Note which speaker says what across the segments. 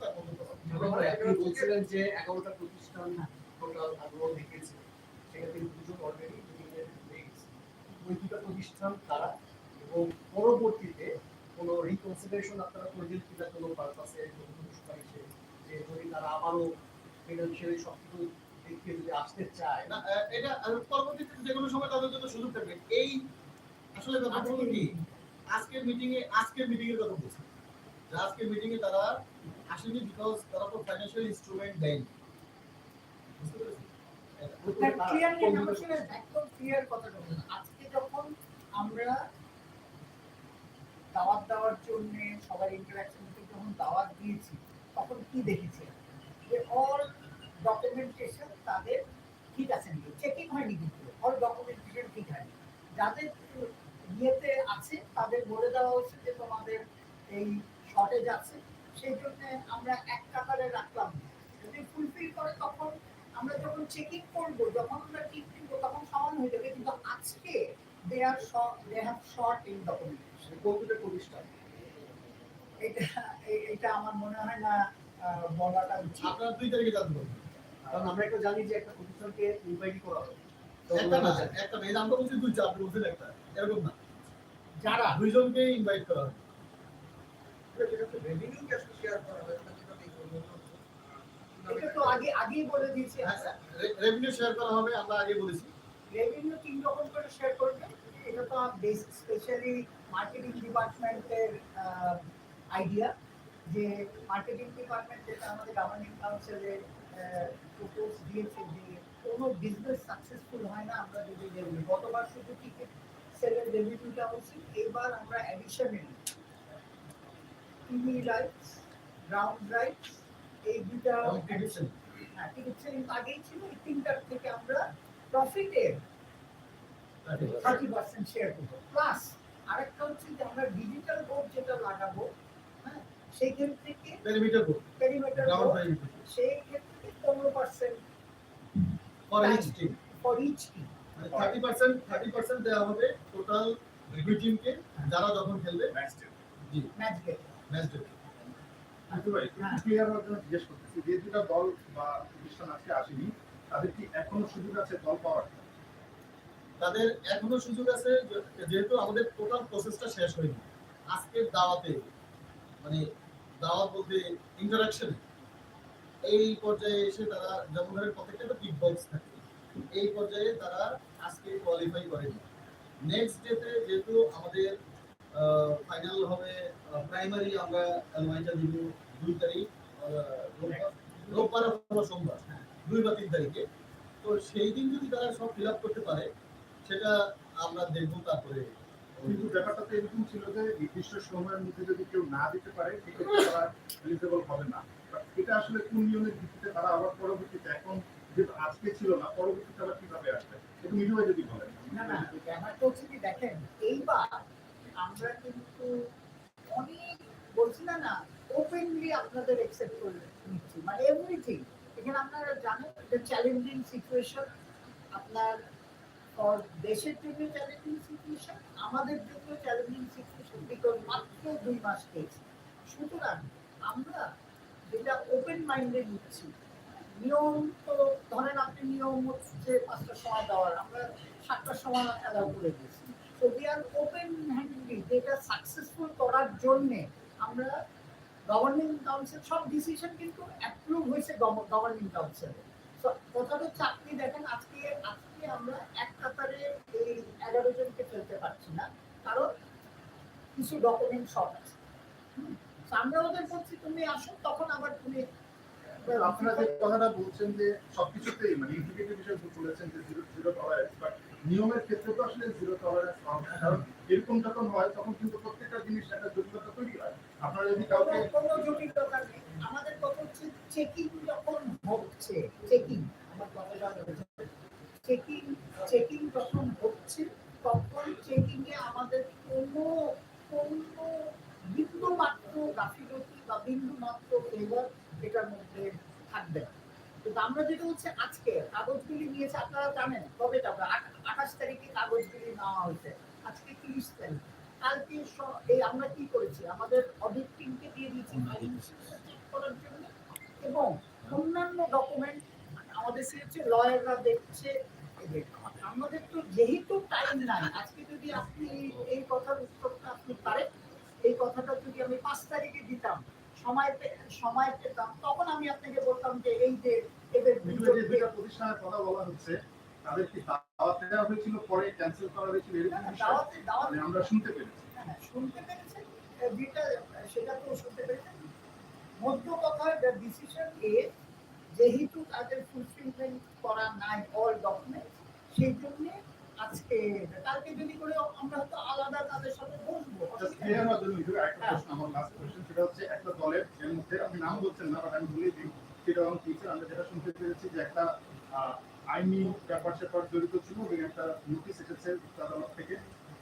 Speaker 1: তার মধ্যে
Speaker 2: আপনি বলছিলেন যে এগারোটা প্রতিষ্ঠান টোটাল আগ্রহ দেখিয়েছে সেখান থেকে অলরেডি ওই দুটো প্রতিষ্ঠান তারা এবং পরবর্তীতে কোনো রিকনসিডারেশন আপনারা করবেন কিনা কোনো পারপাসে সুপারিশে যে যদি তারা আবারও ফিনান্সিয়ালি সব কিছু দেখিয়ে যদি আসতে চায়।
Speaker 1: না এটা পরবর্তীতে যে কোনো সময় তাদের জন্য সুযোগ থাকবে। এই আসলে ব্যাপারটা কি? আজকের মিটিং এ আজকের মিটিং এর কথা বলছি। আজকের মিটিং এ তারা আসেনি বিকজ তারা তো ফাইন্যান্সিয়াল ইনস্ট্রুমেন্ট দেয়নি।
Speaker 3: আজকে যখন আমরা দাওয়াত দেওয়ার জন্য সবার ইন্টারাকশনকে যখন দাওয়াত দিয়েছি, তখন কি দেখেছি? যে অল ডকুমেন্টেশন তাদের ঠিক আছে নাকি? চেকিং হয়নি কিন্তু। অল ডকুমেন্টেশন ঠিক হয়নি। যাদের ইয়েতে আছে তাদের বলে দেওয়া হচ্ছে যে তোমাদের এই শর্টেজ আছে সেই জন্য আমরা এক কাতারে রাখলাম। যদি ফুলফিল করে তখন আমরা যখন চেকিং করব যখন আমরা ঠিক করব তখন সমান হয়ে যাবে। কিন্তু আজকে they are they have short in documentation
Speaker 2: প্রতিষ্ঠান
Speaker 3: এটা এটা আমার মনে হয় না বলাটা উচিত।
Speaker 1: আপনারা দুই তারিখে জানতে
Speaker 2: কারণ আমরা একটা জানি যে একটা প্রতিষ্ঠানকে ইনভাইট করা হবে
Speaker 1: একটা না। একটা না এই বলছি দুইটা আপনি বলছেন একটা। এরকম না।
Speaker 3: যারা
Speaker 1: দুইজনকে ইনভাইট করা হবে
Speaker 3: এটা তো আগে আগেই বলে দিয়েছি
Speaker 1: রেভিনিউ শেয়ার করা হবে আমরা আগে বলেছি।
Speaker 3: রেভিনিউ তিন রকম করে শেয়ার করবে। এটা তো স্পেশালি মার্কেটিং ডিপার্টমেন্টের আইডিয়া যে মার্কেটিং ডিপার্টমেন্ট যেটা আমাদের গভর্নিং কাউন্সিলে প্রপোজ দিয়েছে যে কোনো বিজনেস সাকসেসফুল হয় না আমরা যদি গতবার শুধু টিকিট সেলের রেভিনিউটা হচ্ছে এবার আমরা additionally TV rights ground rights এই দুটা
Speaker 1: টিকিট সেল।
Speaker 3: হ্যাঁ টিকিট সেলিং আগেই ছিল এই তিনটার থেকে আমরা প্রফিটের থার্টি পার্সেন্ট শেয়ার করব। প্লাস আরেকটা হচ্ছে যে আমরা ডিজিটাল বোর্ড যেটা লাগাবো হ্যাঁ সেইখান থেকে
Speaker 1: পেরিমিটার বোর্ড
Speaker 3: পেরিমিটার বোর্ড সেই ক্ষেত্রে পনেরো percent
Speaker 1: for each team
Speaker 3: for each team
Speaker 1: thirty percent thirty percent দেওয়া হবে টোটাল দুই টিমকে যারা যখন খেলবে। জি।
Speaker 3: ম্যাচ
Speaker 1: ডে
Speaker 4: কিন্তু ভাই একটু
Speaker 3: হ্যাঁ।
Speaker 4: ক্লিয়ার হওয়ার জন্য জিজ্ঞেস করতেছি যে দুটা দল বা প্রতিষ্ঠান আজকে আসেনি তাদের কি এখনও সুযোগ আছে দল পাওয়ার?
Speaker 1: তাদের এখনও সুযোগ আছে যেহেতু আমাদের টোটাল প্রসেসটা শেষ হয়নি। আজকের দাওয়াতে মানে দাওয়াত বলতে ইন্টারাকশন এই পর্যায়ে এসে তারা যেমন ধরেন প্রত্যেকটা তো কিক বক্স থাকে। এই পর্যায়ে তারা আজকে কোয়ালিফাই করেনি। নেক্সট ডেতে যেহেতু আমাদের ফাইনাল হবে প্রাইমারি আমরা এলওয়াইটা দিব দুই তারিখ রোববার অথবা সোমবার দুই বা তিন তারিখে। তো সেই দিন যদি তারা সব ফিল করতে পারে, সেটা আমরা দেখব তারপরে।
Speaker 4: কিন্তু ব্যাপারটা তো এরকম ছিল যে নির্দিষ্ট সময়ের মধ্যে যদি কেউ না দিতে পারে, সেক্ষেত্রে তারা এলিজেবল হবে না। এটা আসলে কোন নিয়মের ভিত্তিতে তারা আবার পরবর্তীতে এখন আজকে ছিল না কীভাবে আসবে? একটু যদি বলেন।
Speaker 3: না না ব্যাপারটা হচ্ছে কি, দেখেন, এইবার আমরা কিন্তু অনেক বলছি না না ওপেনলি আপনাদের করে নিচ্ছি। মানে এভরিথিং এখানে আপনারা জানেন এটা চ্যালেঞ্জিং সিচুয়েশন আপনার ফর দেশের জন্য চ্যালেঞ্জিং সিচুয়েশন আমাদের জন্য চ্যালেঞ্জিং সিচুয়েশন বিকজ মাত্র দুই মাস পেয়েছি সুতরাং আমরা যেটা ওপেন মাইন্ডে নিচ্ছি নিয়ম তো ধরেন আপনি নিয়ম হচ্ছে পাঁচটার সময় দেওয়ার আমরা সাতটার সময় অ্যালাউ করে দিয়েছি তো উই আর ওপেন হ্যান্ডেডলি যেটা সাকসেসফুল করার জন্যে আমরা গভর্নিং কাউন্সিল সব ডিসিশন কিন্তু অ্যাপ্রুভ হয়েছে গভর্নিং কাউন্সিলে তো হচ্ছে আপনি দেখেন আজকে আজকে আমরা এক কাতারে এই এগারো জনকে ফেলতে পারছি না। কারণ কিছু ডকুমেন্ট শর্ট আছে। আমরা ওদের বলছি, তুমি আসো, তখন আবার তুমি
Speaker 4: আপনারা যে কথাটা বলছেন যে সবকিছুতেই মানে ইন্টিগ্রেটেড বিষয় বলেছেন যে জিরো জিরো টলারেন্স বাট নিয়মের ক্ষেত্রে তো আসলে জিরো টলারেন্স কারণ এরকম যখন হয়, তখন কিন্তু প্রত্যেকটা জিনিস একটা জটিলতা তৈরি হয় আপনারা যদি কাউকে
Speaker 3: কোনো- কোনো জটিলতা নেই আমাদের কথা হচ্ছে চেকিং যখন হচ্ছে চেকিং আমার কথাটা চেকিং চেকিং যখন হচ্ছে তখন চেকিং এ আমাদের কোনো কোনো বিন্দু মাত্র গাফিলতি বা বিন্দু মাত্র ফেভার এটার মধ্যে থাকবে। কিন্তু আমরা যেটা হচ্ছে আজকে কাগজগুলি নিয়েছে আপনারা জানেন কবে যাবে? আঠাশ তারিখে কাগজগুলি নেওয়া হয়েছে। আজকে তিরিশ তারিখ। কালকে এই আমরা কি করেছি? আমাদের অডিট টিমকে দিয়ে দিয়েছি check করার জন্য। এবং অন্যান্য ডকুমেন্ট আমাদের হচ্ছে লয়াররা দেখছে। আমাদের তো যেহেতু টাইম নাই আজকে যদি আপনি এই কথার উত্তরটা আপনি পারেন এই কথাটা যদি আমি পাঁচ তারিখে দিতাম সময় সময় পেতাম তখন আমি আপনাকে বলতাম যে এই যে এদের
Speaker 4: দুইটা প্রতিষ্ঠানের কথা বলা হচ্ছে তাদের কি দাওয়াত দেওয়া হয়েছিল পরে ক্যান্সেল করা হয়েছিল এরকম বিষয়?
Speaker 3: দাওয়াতে দাওয়াতে
Speaker 4: আমরা শুনতে পেরেছি।
Speaker 3: হ্যাঁ, শুনতে পেরেছেন যেটা সেটা তো শুনতে পেরেছেন মধ্য কথা ডিসিশন এ যেহেতু তাদের ফুলফিলমেন্ট করা নাই অল ডকুমেন্ট সেই জন্য আজকে কালকে যদি করে আমরা হয়তো আলাদা তাদের সাথে বসবো।
Speaker 4: আমার সেটা হচ্ছে দলের এর মধ্যে আপনি নাম বলছেন না বাট আমি বলেই দিই আমার টিচার আমরা যেটা শুনতে পেরেছি যে একটা আইনি ব্যাপার স্যাপার জড়িত ছিল, এবং একটা নোটিশ এসেছে আদালত থেকে,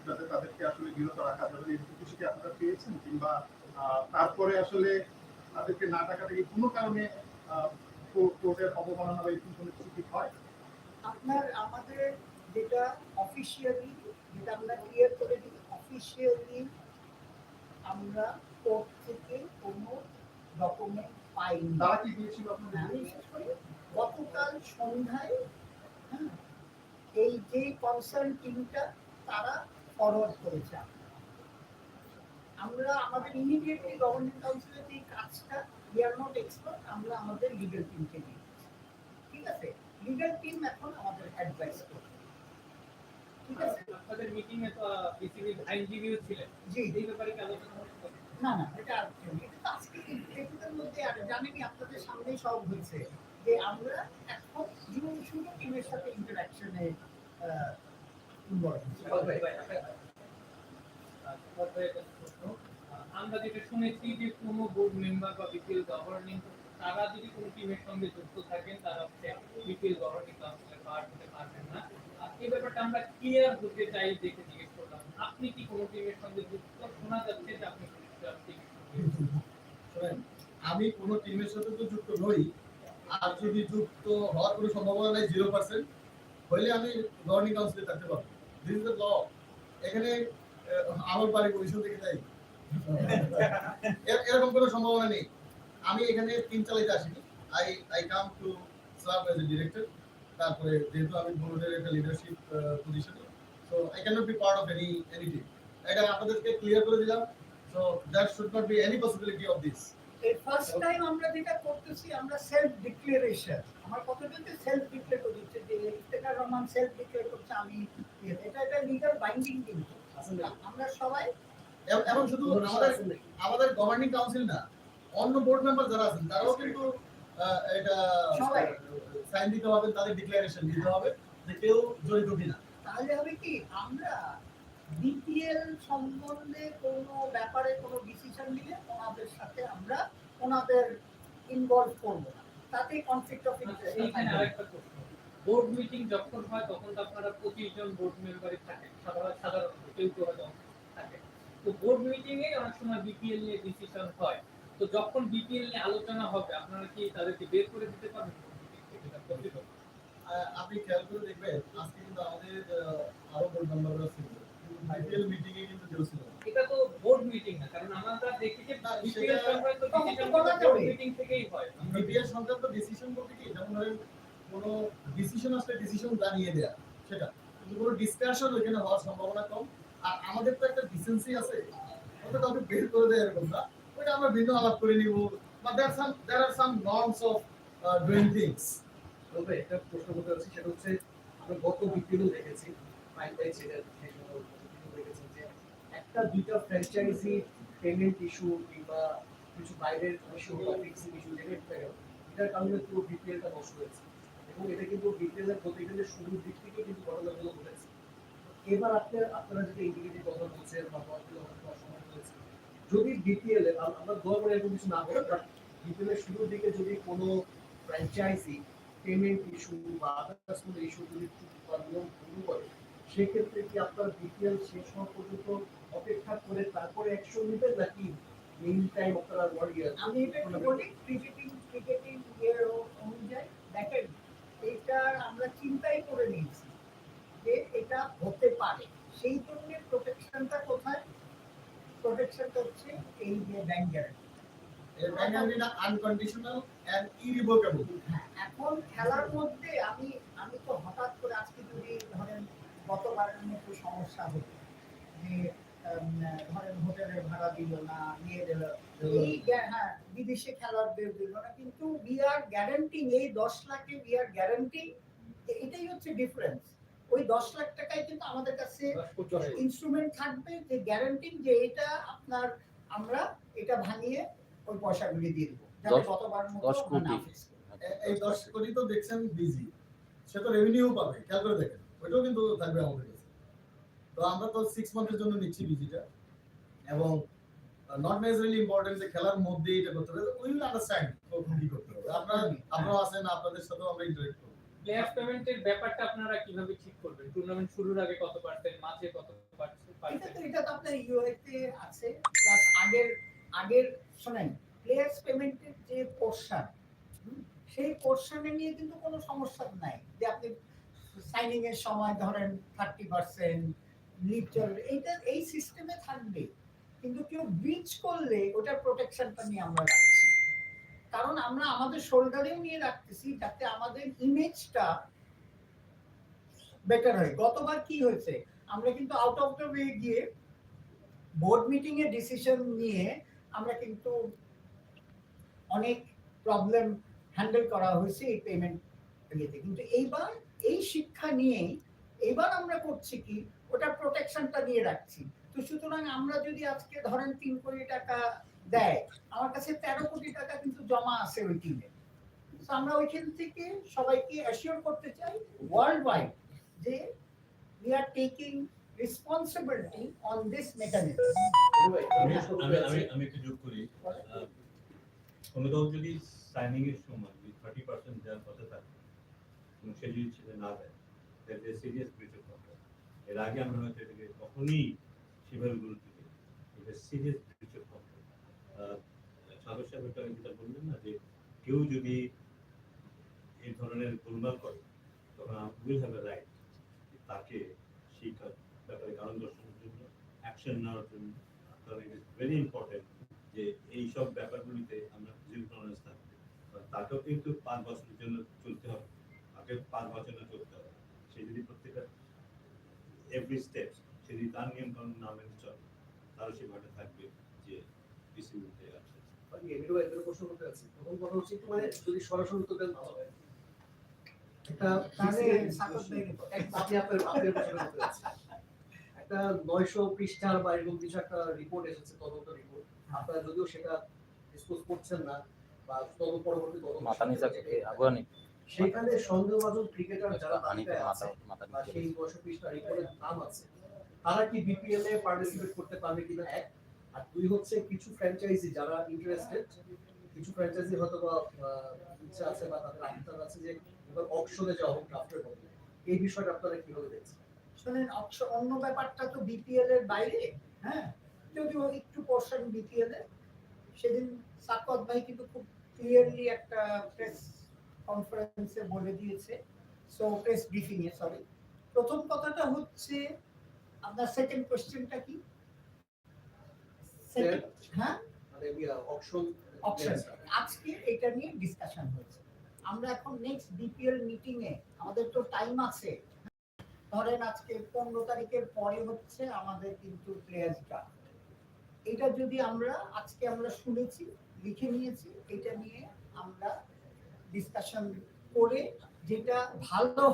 Speaker 4: যাতে তাদেরকে আসলে বিরত রাখা যাবে। এরকম কিছু কি আপনারা পেয়েছেন, কিংবা তারপরে আসলে তাদেরকে না টাকাটা কি কোনো কারণে কোর্টের অবমাননা বা এরকম কোনো কিছু কি হয়?
Speaker 3: আপনার, আমাদের যেটা অফিসিয়ালি যেটা আমরা ক্লিয়ার করে দিই অফিসিয়ালি আমরা কোর্ট থেকে কোনো ডকুমেন্ট পাইনি।
Speaker 4: তারা কি দিয়েছিল
Speaker 3: আমি বিশেষ করে গতকাল সন্ধ্যায় হ্যাঁ, এই যে কনসার্ন টিমটা তারা ফরওয়ার্ড করেছে আমরা আমাদের ইমিডিয়েটলি গভর্নমেন্ট কাউন্সিলের যে কাজটা উই আর নট এক্সপার্ট আমরা আমাদের লিগাল টিমকে দিই ঠিক আছে? লিগাল টিম এখন আমাদের অ্যাডভাইস করবে। ঠিক আছে?
Speaker 5: আপনাদের মিটিং এ তো বিসিবি আইনজীবীও ছিলেন।
Speaker 3: জি।
Speaker 5: এই ব্যাপারে কি আলোচনা হচ্ছে
Speaker 3: না না। এটা আর কেউ না। এটা আজকে এটার মধ্যে আর জানেনই আপনাদের সামনেই সব হয়েছে যে আমরা এখন টিমের সাথে ইন্টারাকশনে
Speaker 5: যেটা শুনেছি যে কোনো বোর্ড মেম্বার বা বিপিএল গভর্নিং তারা যদি কোনো টিমের সঙ্গে যুক্ত থাকেন তারা হচ্ছে বিপিএল গভর্নিং কাউন্সিলের পার্ট হতে পারবেন না। আর এই ব্যাপারটা আমরা ক্লিয়ার হতে চাই দেখে জিজ্ঞেস করলাম। আপনি কি কোনো টিমের সঙ্গে যুক্ত? শোনা যাচ্ছে যে আপনি
Speaker 1: আমি কোনো টিমের সাথে তো যুক্ত নই। আর যদি যুক্ত হওয়ার কোনো সম্ভাবনা নাই জিরো পার্সেন্ট হইলে আমি গভর্নিং কাউন্সিলে থাকতে পারব। দিস ইজ দ্য ল এখানে আমার বাড়ি পরিষদ থেকে যাই এরকম কোনো সম্ভাবনা নেই। আমি এখানে টিম চালাইতে আসিনি। I I come to serve as a director তারপরে যেহেতু আমি বোর্ডের একটা লিডারশিপ পজিশনে so I can not be part of any any team এটা আপনাদেরকে ক্লিয়ার করে দিলাম। So that should not be any possibility of this
Speaker 3: এই ফার্স্ট টাইম আমরা যেটা করতেছি আমরা সেলফ ডিক্লারেশন আমার বলতে সেলফ ডিক্লেয়ার করছে যে ইফতেখার রহমান সেলফ ডিক্লেয়ার করছে আমি ইয়ে। এটা এটা লিগাল বাইন্ডিং কিন্তু। আমরা সবাই
Speaker 1: এব- শুধু আমাদের আমাদের গভর্নিং কাউন্সিল না অন্য বোর্ড মেম্বার যারা আছেন তারাও কিন্তু এটা
Speaker 3: সবাই।
Speaker 1: সাইন দিতে হবে তাদের ডিক্লারেশন দিতে হবে যে কেউ জড়িত কিনা।
Speaker 3: তাহলে হবে কি আমরা বিপিএল সম্বন্ধে কোনো ব্যাপারে কোনো ডিসিশন নিলে ওনাদের সাথে আমরা ওনাদের ইনভলভ করব না। তাতে কনফ্লিক্ট অফ
Speaker 5: এইখানে আরেকটা প্রশ্ন। বোর্ড মিটিং যখন হয় তখন তো আপনারা পঁচিশ জন বোর্ড মেম্বারই থাকে সাধারণ সাধারণত কেউ কেউ হয়তো থাকে। তো বোর্ড মিটিং এ অনেক সময় বিপিএল নিয়ে ডিসিশন হয়। তো যখন বিপিএল নিয়ে আলোচনা হবে আপনারা কি তাদেরকে বের করে দিতে পারবেন?
Speaker 1: আপনি খেয়াল করে দেখবেন আজকে কিন্তু আমাদের আহ, আরও বোর্ড মেম্বাররা ছিল। আইপিএল মিটিং এ কিন্তু কেউ
Speaker 5: এটা তো বোর্ড মিটিং না কারণ আমরা দেখি যে বিপিএল
Speaker 1: সেটা-
Speaker 5: সংক্রান্ত ডিসিশন বোর্ড মিটিং থেকেই হয়।
Speaker 1: বিপিএল সংক্রান্ত ডিসিশন বলতে কি যেমন ধরেন কোনো ডিসিশন আসলে ডিসিশন জানিয়ে দেয়া সেটা। কিন্তু কোনো ডিসকাশন ওইখানে হওয়ার সম্ভাবনা কম। আর আমাদের তো একটা ডিসেন্সি আছে ওটা কাউকে বের করে দেয় এরকম না। ওইটা আমরা ভিন্ন আলাপ করে নিব বা there some there are some norms of doing things
Speaker 2: তবে একটা প্রশ্ন করতে চাচ্ছি সেটা হচ্ছে আমরা গত বিপিএলও দেখেছি ফাইন ছিলেন সেই সময় বিপিএল দেখেছি যে একটা দুইটা ফ্র্যাঞ্চাইজি পেমেন্ট ইস্যু কিংবা কিছু বাইরের ইস্যু বা ফিক্সিং ইস্যু যেটা থাকে, এটার কারণে পুরো বিপিএলটা নষ্ট হয়েছে। এবং এটা কিন্তু বিপিএল এর গেলে শুরুর দিক থেকে কিন্তু ঘটনাগুলো ঘটেছে এবার আপনি, আপনারা যেটা ইন্ডিকেটিভ কথা বলছেন বা কথাগুলো সময় হয়েছে যদি বিপিএল আমরা দোয়া এরকম কিছু না করে বিপিএল এর শুরুর দিকে যদি কোনো ফ্র্যাঞ্চাইজি পেমেন্ট ইস্যু বা আদার্স কোনো ইস্যু যদি নিয়ম ভঙ্গ করে সেক্ষেত্রে কি আপনার বিপিএল শেষ হওয়া পর্যন্ত অপেক্ষা করে তারপরে অ্যাকশন নেবেন নাকি মেইন টাইম আপনারা ওয়ারিয়ার
Speaker 3: আমি এটা বলি ক্রিকেটিং ক্রিকেটিং ইয়ের অনুযায়ী দেখেন এটা আমরা চিন্তাই করে নিয়েছি যে এটা হতে পারে। সেই জন্য প্রোটেকশনটা কোথায়? প্রোটেকশনটা হচ্ছে এই যে ব্যাংক গ্যারান্টি
Speaker 1: আনকন্ডিশনাল
Speaker 3: এখন খেলার মধ্যে আমি আমি তো হঠাৎ করে আজকে যদি ধরেন গতবারের মতো সমস্যা হতো যে ধরেন হোটেলের ভাড়া দিল না নিয়ে দিল এই হ্যাঁ বিদেশে খেলোয়াড়দের দিল না কিন্তু উই আর গ্যারান্টিং এই দশ লাখে উই আর গ্যারান্টিং এটাই হচ্ছে ডিফারেন্স ওই দশ লাখ টাকায় কিন্তু আমাদের কাছে ইনস্ট্রুমেন্ট থাকবে যে গ্যারান্টিং যে এটা আপনার আমরা এটা ভাঙিয়ে ওই পয়সাগুলি দিয়ে দেবো। যাতে গতবার মতো করি।
Speaker 1: এই দশ কোটি তো দেখছেন বিজি সে তো রেভিনিউ পাবে খেয়াল করে দেখেন। ওইটাও কিন্তু থাকবে আমাদের কাছে। তো আমরা তো সিক্স মান্থের জন্য নিচ্ছি বিজিটা এবং নট নেসেসারিলি ইম্পর্টেন্ট যে খেলার মধ্যে এটা করতে হবে উই উইল আন্ডারস্ট্যান্ড কখন কি করতে হবে। আপনারা আপনারাও আছেন আপনাদের সাথেও আমরা ইন্টারেক্ট করব।
Speaker 5: প্লেয়ার পেমেন্টের ব্যাপারটা আপনারা কীভাবে ঠিক করবেন? টুর্নামেন্ট শুরুর আগে কত পার্সেন্ট মাঝে কত
Speaker 3: এটা তো এটা তো আপনার ইউএতে আছে প্লাস আগের আগের শোনেন প্লেয়ার্স পেমেন্টের যে পোর্শন সেই পোর্শনে নিয়ে কিন্তু কোনো সমস্যা নাই। যে আপনি সাইনিং এর সময় ধরেন থার্টি পার্সেন্ট চলবে এইটা, এই সিস্টেমে থাকবে। কিন্তু কেউ করলে ওটার প্রোটেকশনটা নিয়ে আমরা রাখছি। কারণ আমরা আমাদের শোল্ডারেও নিয়ে রাখতেছি যাতে আমাদের ইমেজটা বেটার হয়। গতবার কি হয়েছে? আমরা কিন্তু আউট অফ দ্য ওয়ে গিয়ে বোর্ড মিটিং এ ডিসিশন নিয়ে আমরা কিন্তু অনেক প্রবলেম হ্যান্ডেল করা হয়েছে এই পেমেন্ট কিন্তু এইবার এই শিক্ষা নিয়েই, এবার আমরা করছি কি? ওটা প্রোটেকশনটা নিয়ে রাখছি। তো সুতরাং আমরা যদি আজকে ধরেন তিন কোটি টাকা দেয় আমার কাছে তেরো কোটি টাকা কিন্তু জমা আছে ওই টিমে তো আমরা ওইখান থেকে সবাইকে অ্যাসিওর করতে চাই ওয়ার্ল্ড ওয়াইড যে we are taking responsibility on this mechanism.
Speaker 6: আমি আমি একটু যোগ করি। দল যদি সাইনিং এর সময় যদি থার্টি পার্সেন্ট দেওয়ার কথা থাকে সে যদি না দেয় সিরিয়াস ব্রিচ অফ কন্ট্রাক্ট এর আগে আমরা হয়তো এটাকে কখনই সেভাবে গুরুত্ব দিই এটা সিরিয়াস অফ কন্ট্রাক্ট সাগর সাহেব যেটা বললেন না যে, কেউ যদি এই ধরনের গোলমাল করে, তখন উইল হ্যাভ এ রাইট তাকে সেই ব্যাপারে কারণ দর্শানোর জন্য অ্যাকশন নেওয়ার জন্য। কারণ ইট ইজ ভেরি ইম্পর্টেন্ট যে এই সব ব্যাপারগুলিতে আমরা জিরো থাকবে তাকেও কিন্তু পাঁচ বছরের জন্য চলতে হবে। তাকে পাঁচ বছরের চলতে হবে। সে যদি প্রত্যেকটা এভরি স্টেপ সে যদি তার নিয়ম কানুন না মেনে চলে তাহলে সে ঘটে থাকবে যে পিসিবিতে আছে
Speaker 2: মানে হয় একটা নয়শো পৃষ্ঠার বা এরকম কিছু একটা রিপোর্ট এসেছে তদন্ত রিপোর্ট আপনারা যদিও সেটা ডিসপোজ করছেন না বা তদন্ত পরবর্তী তদন্ত
Speaker 7: মাথা নিচা
Speaker 2: সেখানে সন্দেহভাজন ক্রিকেটার যারা তালিকায় আছে বা সেই নয়শো পৃষ্ঠা রিপোর্টের নাম আছে তারা কি বিপিএল এ পার্টিসিপেট করতে পারবে কিনা এক। আর দুই হচ্ছে কিছু ফ্র্যাঞ্চাইজি যারা ইন্টারেস্টেড কিছু ফ্র্যাঞ্চাইজি হয়তো বা ইচ্ছা আছে বা তাদের আগ্রহ আছে যে এবার অকশনে যাওয়া হোক ড্রাফটের মধ্যে এই বিষয়টা আপনারা কীভাবে দেখছেন?
Speaker 3: শোনেন অক্ষ- অন্য ব্যাপারটা তো বিপিএল এর বাইরে হ্যাঁ? যদিও একটু পোর্শন বিপিএল এর সেদিন সাকত ভাই কিন্তু খুব ক্লিয়ারলি একটা প্রেস কনফারেন্সে বলে দিয়েছে সো প্রেস ব্রিফিং এ সরি প্রথম কথাটা হচ্ছে আপনার সেকেন্ড কোশ্চেনটা কি? হ্যাঁ?
Speaker 2: মানে
Speaker 3: আজকে এটা নিয়ে ডিসকাশন হয়েছে। আমরা এখন নেক্সট বিপিএল মিটিং এ আমাদের তো টাইম আছে। ধরেন আজকে পনেরো তারিখের পরে হচ্ছে আমাদের কিন্তু প্লেয়ার্স ড্রাফট এটা যদি আমরা আজকে আমরা শুনেছি লিখে নিয়েছি এটা নিয়ে আমরা ডিসকাশন করে যেটা ভালো